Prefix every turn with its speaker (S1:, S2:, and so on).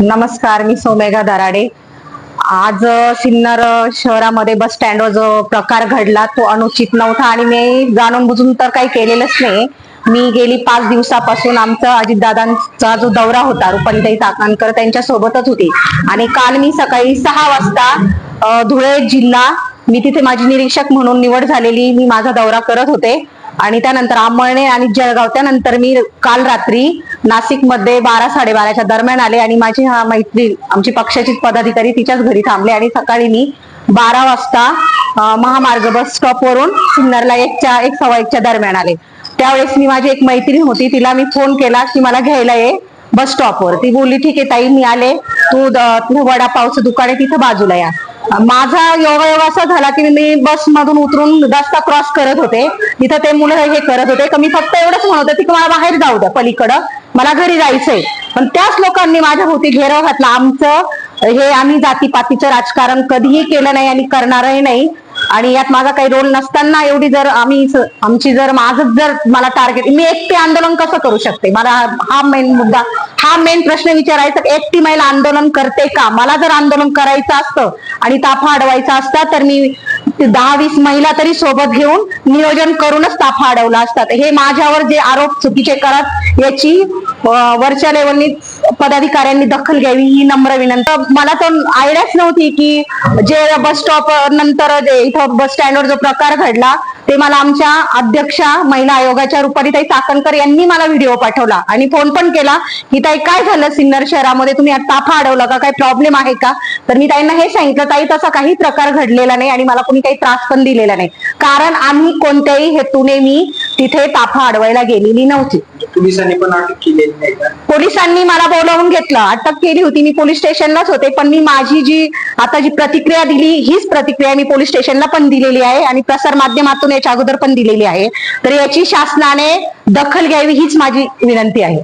S1: नमस्कार मी सोमेगा दराडे. आज सिन्नर शहरामध्ये बस स्टँडवर जो प्रकार घडला तो अनुचित नव्हता आणि मी जाणून बुजून तर काही केलेलंच नाही. मी गेली पाच दिवसापासून आमचा अजितदादांचा जो दौरा होता रुपालीताई चाकणकर त्यांच्या सोबतच होती. आणि काल मी सकाळी सहा वाजता धुळे जिल्हा मी तिथे माझी निरीक्षक म्हणून निवड झालेली मी माझा दौरा करत होते. आणि त्यानंतर आंबळणे आणि जळगाव त्यानंतर मी काल रात्री नाशिकमध्ये बारा साडेबाराच्या दरम्यान आले आणि माझी हा मैत्री आमची पक्षाची पदाधिकारी तिच्याच घरी थांबले आणि सकाळी मी बारा वाजता महामार्ग बस स्टॉपवरून सिन्नरला एकच्या एक सव्वा एकच्या दरम्यान आले. त्यावेळेस मी माझी एक मैत्रीण होती तिला मी फोन केला की मला घ्यायला ये बस स्टॉपवर. ती बोलली ठीक आहे ताई मी आले. तू वडापावचं दुकान आहे तिथं बाजूला या. माझा योगायोग असा झाला की मी बस मधून उतरून रस्ता क्रॉस करत होते. तिथं ते मुलं हे करत होते. तर मी फक्त एवढंच म्हणत होते की मला बाहेर जाऊ द्या पलीकडं. मला घरी जायचंय. पण त्याच लोकांनी माझ्या होती घेराव घातला. आमचं हे आम्ही जातीपातीचं राजकारण कधीही केलं नाही आणि करणारही नाही. आणि यात माझा काही रोल नसताना एवढी जर आम्ही आमची जर माझं जर मला टार्गेट मी एकटे आंदोलन कसं करू शकते? मला हा मेन मुद्दा हा मेन प्रश्न विचारायचा एकटी महिला आंदोलन करते का? मला जर आंदोलन करायचं असतं आणि ताफा अडवायचा असता तर मी दहा वीस महिला तरी सोबत घेऊन नियोजन करूनच ताफा अडवला असतात हे माझ्यावर जे आरोप चुकीचे करत याची वरच्या लेवलनी पदाधिकाऱ्यांनी दखल घ्यावी ही नम्र विनंती. मला तर आयडियाच नव्हती की जे बस स्टॉप नंतर जे इथं बस स्टँडवर जो प्रकार घडला ते मला आमच्या अध्यक्षा महिला आयोगाच्या रुपालीताई चाकणकर यांनी मला व्हिडिओ पाठवला. आणि फोन पण केला की ताई काय झालं सिन्नर शहरामध्ये? तुम्ही आता ताफा अडवला का? काही प्रॉब्लेम आहे का? तर मी ताईंना हे सांगितलं ताई तसा काही प्रकार घडलेला नाही आणि मला कोणी काही त्रास पण दिलेला नाही. कारण आम्ही कोणत्याही हेतूने मी तिथे ताफा अडवायला गेलेली नव्हती.
S2: पोलिसांनी पण अटक केलेली नाही का?
S1: पोलिसांनी मला बोलावून घेतलं. अटक केली होती मी पोलीस स्टेशनलाच होते पण मी माझी जी आता जी प्रतिक्रिया दिली हीच प्रतिक्रिया मी पोलीस स्टेशनला पण दिलेली आहे आणि प्रसार माध्यमातून याच्या अगोदर पण दिलेली आहे. तर याची शासनाने दखल घ्यावी हीच माझी विनंती आहे.